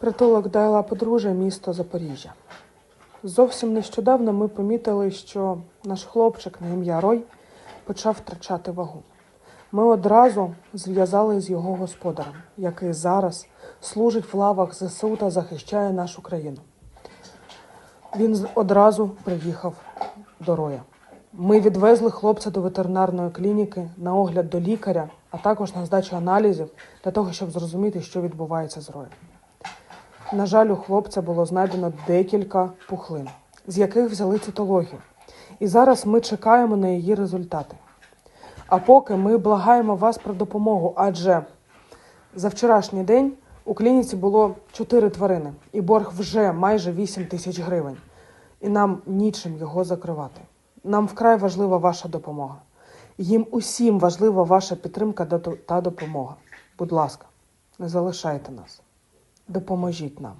Притулок Дайла Подружжя, місто Запоріжжя. Зовсім нещодавно ми помітили, що наш хлопчик на ім'я Рой почав втрачати вагу. Ми одразу зв'язали з його господарем, який зараз служить в лавах ЗСУ та захищає нашу країну. Він одразу приїхав до Роя. Ми відвезли хлопця до ветеринарної клініки на огляд до лікаря, а також на здачу аналізів для того, щоб зрозуміти, що відбувається з Роєм. На жаль, у хлопця було знайдено декілька пухлин, з яких взяли цитологію. І зараз ми чекаємо на її результати. А поки ми благаємо вас про допомогу, адже за вчорашній день у клініці було 4 тварини, і борг вже майже 8 тисяч гривень. І нам нічим його закривати. Нам вкрай важлива ваша допомога. Їм усім важлива ваша підтримка та- допомога. Будь ласка, не залишайте нас. Допоможіть нам.